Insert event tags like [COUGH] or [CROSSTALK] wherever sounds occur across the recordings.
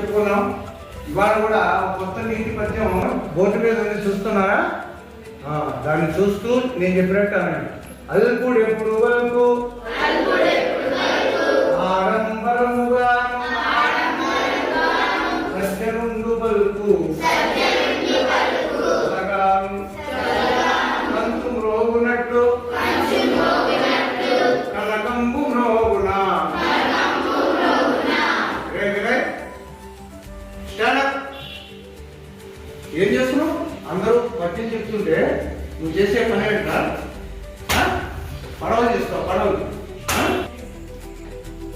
చెప్పుకున్నాం. ఇవాళ కూడా కొత్త నీతి పద్యం బోర్డు మీద ఉంది చూస్తున్నారా? దాన్ని చూస్తూ నేను చెప్పినట్టు అని అదే కూడా ఎప్పుడు వరకు పడవలు చేస్తావు పడవలు ఆ?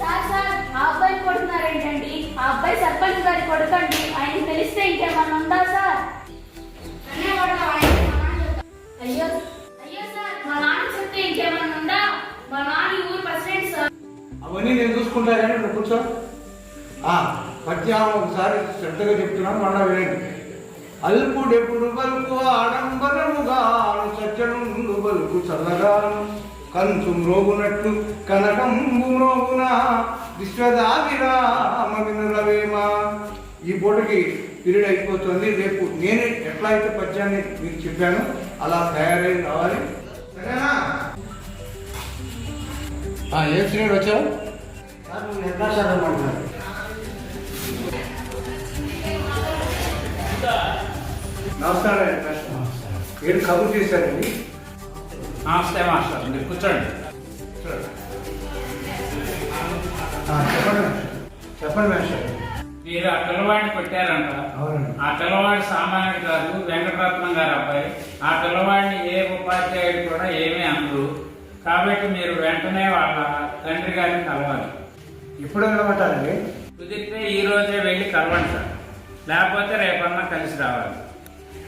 సార్ సార్ ఆ అబ్బాయి కొడుతున్నారేంటండి? ఆ అబ్బాయి సర్పంచ్ గారి కొడుకండి. ఆయన తెలిస్తే ఇంకేమన్నా ఉందా సార్? అయ్యో అయ్యో సార్ మా నాన్న చెప్తే ఇంకేమన్నా ఉందా? మా నాన్న ఊరు ప్రెసిడెంట్ సార్. అవన్నీ నేను చూసుకుంటా కానీ నువ్వు కూర్చో. ఆ, పద్యం ఒకసారి శ్రద్ధగా చెప్తున్నాను మళ్ళా వినండి. అల్పుడెప్పుడు బలుకు ఆడంబరముగా సజ్జనుండు బలుకు చల్లగాను. కంచు మ్రోగునట్టు కనకంబు మ్రోగున విశ్వదావిరామ వినులవేమ ఈ పూటకి పీరియడ్ అయిపోతుంది రేపు నేనే ఎట్లా అయితే పద్యాన్ని మీకు చెప్పాను అలా తయారై రావాలి. సరేనా? ఏం శ్రేణి వచ్చావు సార్ ఎట్లా చదవమంటున్నారు నమస్కారం ఏడు కబుర్ చేశారండి. నమస్తే మాస్టర్ మీరు కూర్చోండి చెప్పండి చెప్పండి మేస్టర్ మీరు ఆ పిల్లవాడిని కొట్టారంట ఆ పిల్లవాడి సామాన్యుడు కాదు వెంకటరత్నం గారు అబ్బాయి ఆ పిల్లవాడిని ఏ ఉపాధ్యాయుడు కూడా ఏమీ అనరు కాబట్టి మీరు వెంటనే వాళ్ళ తండ్రి గారిని కలవాలి. ఇప్పుడు వెళ్ళమంటారండి కుదిరితే ఈ రోజే వెళ్ళి కలవండి సార్. లేకపోతే రేపన్నా కలిసి రావాలి.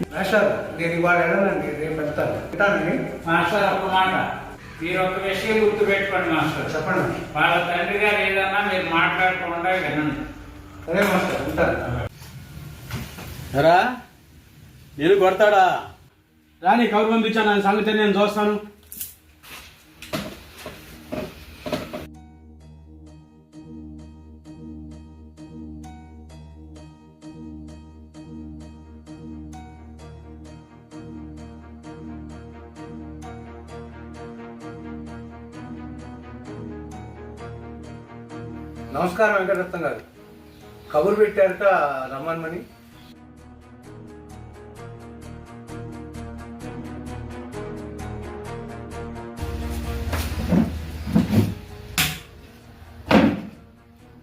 మేస్టర్ నేను ఇవాళ వెళ్ళానండి రేపు వెళ్తాను. వెళ్తానండి మాస్టర్ ఒక మాట. మీరు ఒక విషయం గుర్తుపెట్టుకోండి మాస్టర్. చెప్పండి. వాళ్ళ తండ్రి గారు ఏదన్నా మీరు మాట్లాడకుండా వినండి. సరే మాస్టర్ ఉంటాను. రా. నేను కొడతాడా? రాని కబురు పంపించాను నా సంగతి నేను చూస్తాను. నమస్కారం వెంకటరత్నం గారు. కబురు పెట్టారట రమ్మన్మని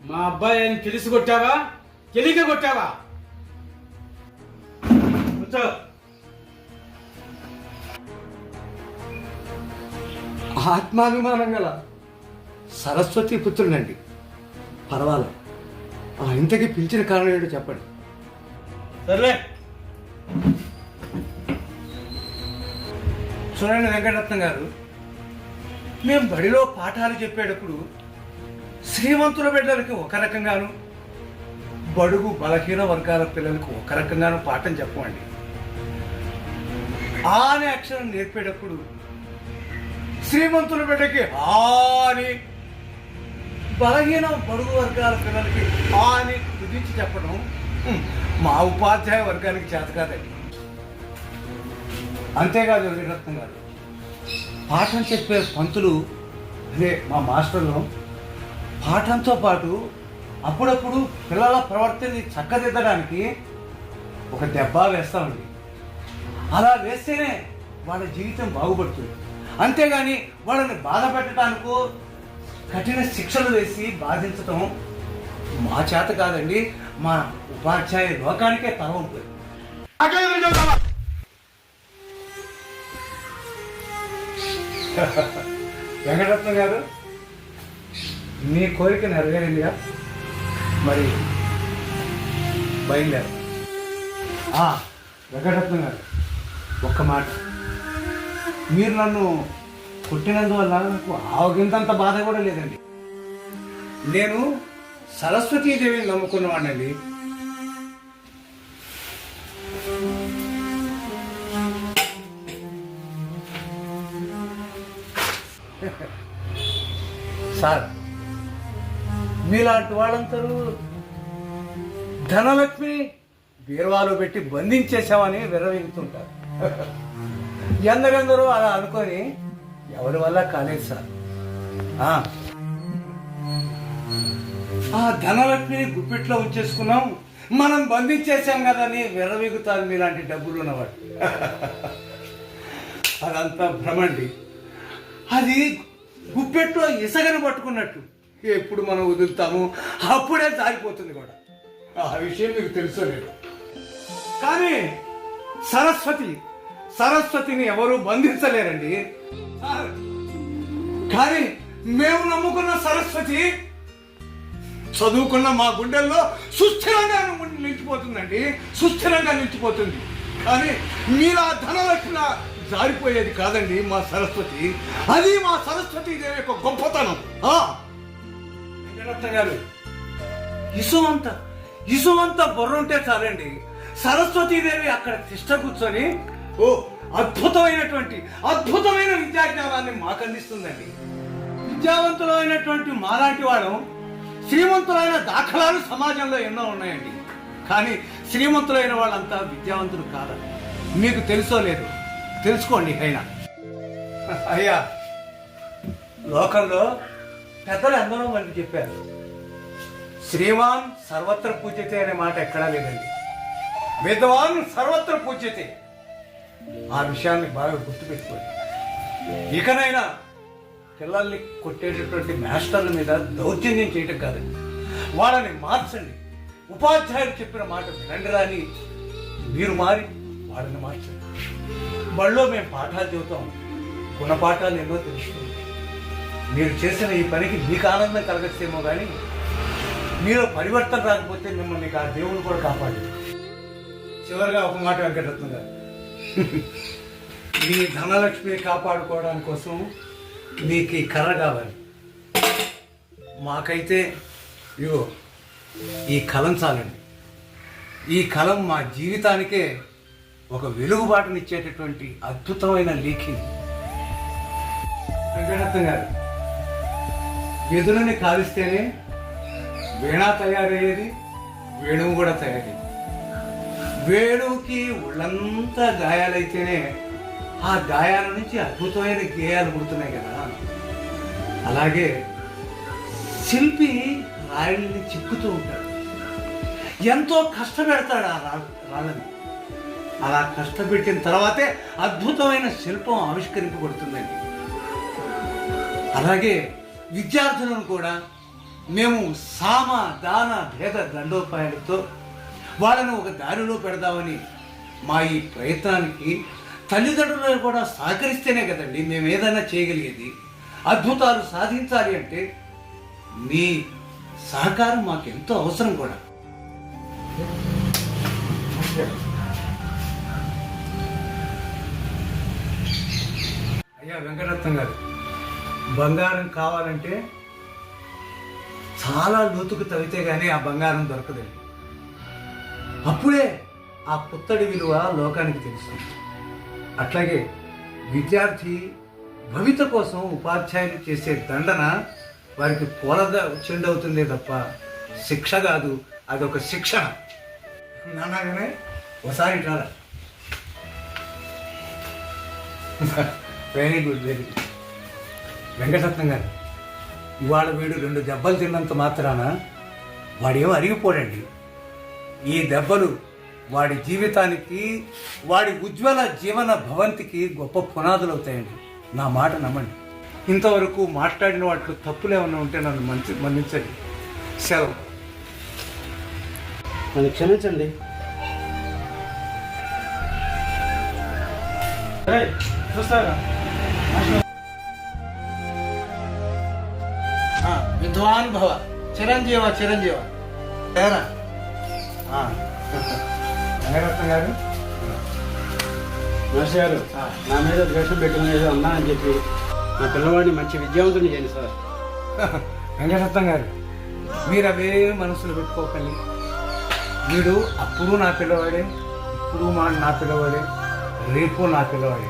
మా అబ్బాయి అని తెలిసి కొట్టావా? తెలియక కొట్టావా? కూర్చో. ఆత్మాభిమానం గల సరస్వతి పుత్రుడండి. పర్వాలేదు ఆ ఇంతకి పిలిచిన కారణం ఏంటో చెప్పండి. సర్లే. చూడండి వెంకటరత్నం గారు మేము బడిలో పాఠాలు చెప్పేటప్పుడు శ్రీమంతుల బిడ్డలకి ఒక రకంగాను బడుగు బలహీన వర్గాల పిల్లలకు ఒక రకంగాను పాఠం చెప్పమండి. ఆ అనే అక్షరం నేర్పేటప్పుడు శ్రీమంతుల బిడ్డకి ఆ అని బలహీన పొరుగు వర్గాల పిల్లలకి ఆ అని కుదించి చెప్పడం మా ఉపాధ్యాయ వర్గానికి చేత కాదండి అంతేకాదు వెంకటరత్నం గారు పాఠం చెప్పే పంతులు అదే మా మాస్టర్లు పాఠంతో పాటు అప్పుడప్పుడు పిల్లల ప్రవర్తనని చక్కదిద్దడానికి ఒక దెబ్బ వేస్తామండి. అలా వేస్తేనే వాళ్ళ జీవితం బాగుపడుతుంది. అంతేగాని వాళ్ళని బాధ పెట్టడానికో కఠిన శిక్షలు వేసి బాధించటం మా చేత కాదండి మా ఉపాధ్యాయ లోకానికే తల ఉంటుంది గారు మీ కోరిక నెరవేరిందిగా. మరి బయలుదేరు. ఆ, గారు ఒక్క మాట. మీరు నన్ను కొట్టినందువల్ల నాకు ఆవగింతంత బాధ కూడా లేదండి. నేను సరస్వతీదేవిని నమ్ముకున్నవాడినండి. సార్ మీలాంటి వాళ్ళందరూ ధనలక్ష్మి బీరువాలో పెట్టి బంధించేశామని విర్రవీగుతుంటారు. ఎందరందరూ అలా అనుకొని ఎవరి వల్ల కాలేదు సార్. ఆ. ధనలక్ష్మిని గుప్పిట్లో ఉంచేసుకున్నాం. మనం బంధించేసాం కదని విరవిగుతారు మీలాంటి డబ్బులు ఉన్నవాడు. [LAUGHS] అదంతా భ్రమండి. అది గుప్పెట్లో ఇసగని పట్టుకున్నట్టు. ఎప్పుడు మనం వదులుతాము అప్పుడే జారిపోతుంది కూడా. ఆ విషయం మీకు తెలుసు లేదు. కానీ సరస్వతి సరస్వతిని ఎవరు బంధించలేరండి. కానీ మేము నమ్ముకున్న సరస్వతి చదువుకున్న మా గుండెల్లో సుస్థిరంగా నిలిచిపోతుందండి. సుస్థిరంగా నిలిచిపోతుంది. కానీ మీరు ఆ ధనలక్ష్మి జారిపోయేది కాదండి మా సరస్వతి. అది మా సరస్వతి దేవి యొక్క గొప్పతనం. వెంకటరత్న గారు ఇసువంత ఇసువంత బుర్ర చాలండి. సరస్వతీదేవి అక్కడ తిష్ట కూర్చొని ఓ అద్భుతమైనటువంటి అద్భుతమైన విద్యాజ్ఞానాన్ని మాకు అందిస్తుందండి విద్యావంతులైనటువంటి మాలాంటి వాళ్ళం శ్రీమంతులైన దాఖలాలు సమాజంలో ఎన్నో ఉన్నాయండి. కానీ శ్రీమంతులైన వాళ్ళంతా విద్యావంతులు కాదు మీకు తెలుసో లేదు తెలుసుకోండి అయినా. అయ్యా లోకంలో పెద్దలు ఎందరో మనకి చెప్పారు. శ్రీమాన్ సర్వత్ర పూజ్యతే అనే మాట ఎక్కడా లేదండి. విద్వాన్ సర్వత్ర పూజ్యతే. ఆ విషయాన్ని బాగా గుర్తుపెట్టుకోండి. ఇకనైనా పిల్లల్ని కొట్టేటటువంటి మాస్టర్ల మీద దౌర్జన్యం చేయటం కాదు. వాళ్ళని మార్చండి. ఉపాధ్యాయుడు చెప్పిన మాట వినండి రాని మీరు మారి వాళ్ళని మార్చండి. బళ్ళో మేము పాఠాలు చెబుతాం. గుణపాఠాలు ఎన్నో తెలుస్తుంది. మీరు చేసిన ఈ పనికి మీకు ఆనందం కలగచ్చేమో కానీ మీరు పరివర్తన రాకపోతే మిమ్మల్ని ఆ దేవుడు కూడా కాపాడు. చివరిగా ఒక మాట వెంకటరత్న గారు మీ ధనలక్ష్మిని కాపాడుకోవడానికి కోసం మీకు ఈ కర్ర కావాలి. మాకైతే ఇగో ఈ కలం చాలండి. ఈ కలం మా జీవితానికే ఒక వెలుగుబాటునిచ్చేటటువంటి అద్భుతమైన లీకింగ్ వెంకటరత్న గారు వెదురుని కాలిస్తేనే వీణా తయారయ్యేది వేణువు కూడా తయారయ్యేది. వేణువుకి ఒళ్ళంతా గాయాలైతేనే ఆ గాయాల నుంచి అద్భుతమైన గేయాలు పుడుతున్నాయి కదా. అలాగే శిల్పి రాయిల్ని చిక్కుతూ ఉంటాడు. ఎంతో కష్టపెడతాడు ఆ రా రాళ్ళని. అలా కష్టపెట్టిన తర్వాతే అద్భుతమైన శిల్పం ఆవిష్కరింపబడుతుందండి అలాగే విద్యార్థులను కూడా మేము సామ దాన భేద దండోపాయాలతో వాళ్ళను ఒక దారిలో పెడదామని మా ఈ ప్రయత్నానికి తల్లిదండ్రులు కూడా సహకరిస్తేనే కదండి మేము ఏదైనా చేయగలిగేది. అద్భుతాలు సాధించాలి అంటే మీ సహకారం మాకు ఎంతో అవసరం కూడా. అయ్యా వెంకటరత్నం గారు బంగారం కావాలంటే చాలా లోతుకు తవ్వితే కానీ ఆ బంగారం దొరకదండి. అప్పుడే ఆ పుత్తడి విలువ లోకానికి తెలుస్తుంది అట్లాగే విద్యార్థి భవిత కోసం ఉపాధ్యాయులు చేసే దండన వారికి పూలద చెండవుతుందే తప్ప శిక్ష కాదు అదొక శిక్షణ నాన్నగానే ఒకసారి ఇట్లా very good very good Venkataratnam గారు ఇవాళ వీడు రెండు దెబ్బలు తిన్నంత మాత్రాన వాడేమో అరిగిపోడండి. ఈ దెబ్బలు వాడి జీవితానికి వాడి ఉజ్వల జీవన భవంతికి గొప్ప పునాదులు అవుతాయండి నా మాట నమ్మండి. ఇంతవరకు మాట్లాడిన వాటిలో తప్పులు ఏమైనా ఉంటే నన్ను మంచి మన్నించండి. సెలవు. నన్ను క్షమించండి. ఏయ్, చూస్తారా? ఆ, విద్వాన్ భవ. చిరంజీవ చిరంజీవ. ఏరా? వెంకటరత్నం గారు? మాస్టర్ గారు నా మీద ద్వేషం పెట్టిన ఏదో అన్నా అని చెప్పి నా పిల్లవాడిని మంచి విద్యావంతుని చేయండి సార్. వెంకటరత్నం గారు మీరు అవే మనసులో పెట్టుకోకండి. వీడు అప్పుడు నా పిల్లవాడే ఇప్పుడు మా నా పిల్లవాడే రేపు నా పిల్లవాడే?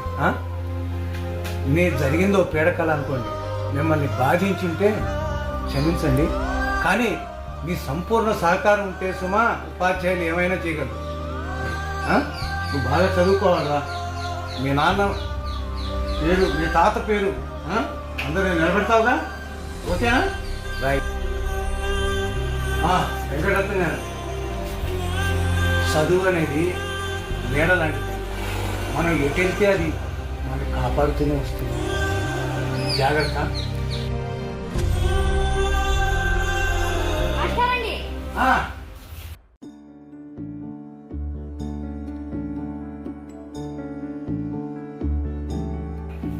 మీరు జరిగిందో పీడకల అనుకోండి. మిమ్మల్ని బాధించుంటే క్షమించండి. కానీ మీ సంపూర్ణ సహకారం ఉంటే సుమా ఉపాధ్యాయులు ఏమైనా చేయగలరు. నువ్వు బాగా చదువుకోవాలా మీ నాన్న పేరు మీ తాత పేరు అందరూ నిలబెడతావుగా? ఓకేనా? రైట్ వెంకటరత్న గారు చదువు అనేది నీడ లాంటిది. మనం ఎటు వెళ్తే అది మనం కాపాడుతూనే వస్తుంది. జాగ్రత్త.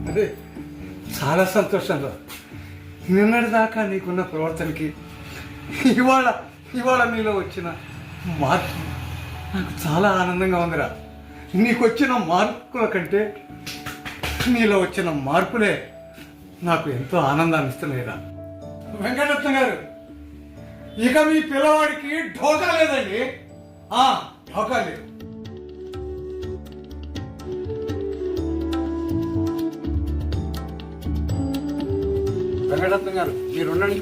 అదే చాలా సంతోషంగా నిన్నటి దాకా నీకున్న ప్రవర్తనకి ఇవాళ ఇవాళ నీలో వచ్చిన మార్పు నాకు చాలా ఆనందంగా ఉందిరా. నీకు వచ్చిన మార్పుల కంటే నీలో వచ్చిన మార్పులే నాకు ఎంతో ఆనందాన్ని ఇస్తున్నాయిరా. వెంకటరత్న గారు! ఇక మీ పిల్లవాడికి ఢోకా లేదండి. ఆ, ఢోకా లేదు. వెంకటరత్న గారు మీరు ఉండండి.